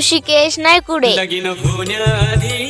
ऋषिकेश नायकुडे. लगीन होण्याआधी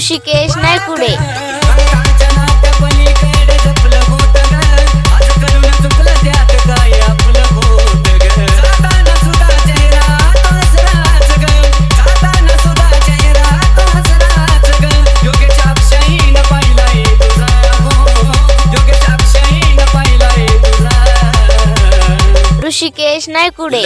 ऋषिकेश नायकुडे. ऋषिकेश नायकुडे.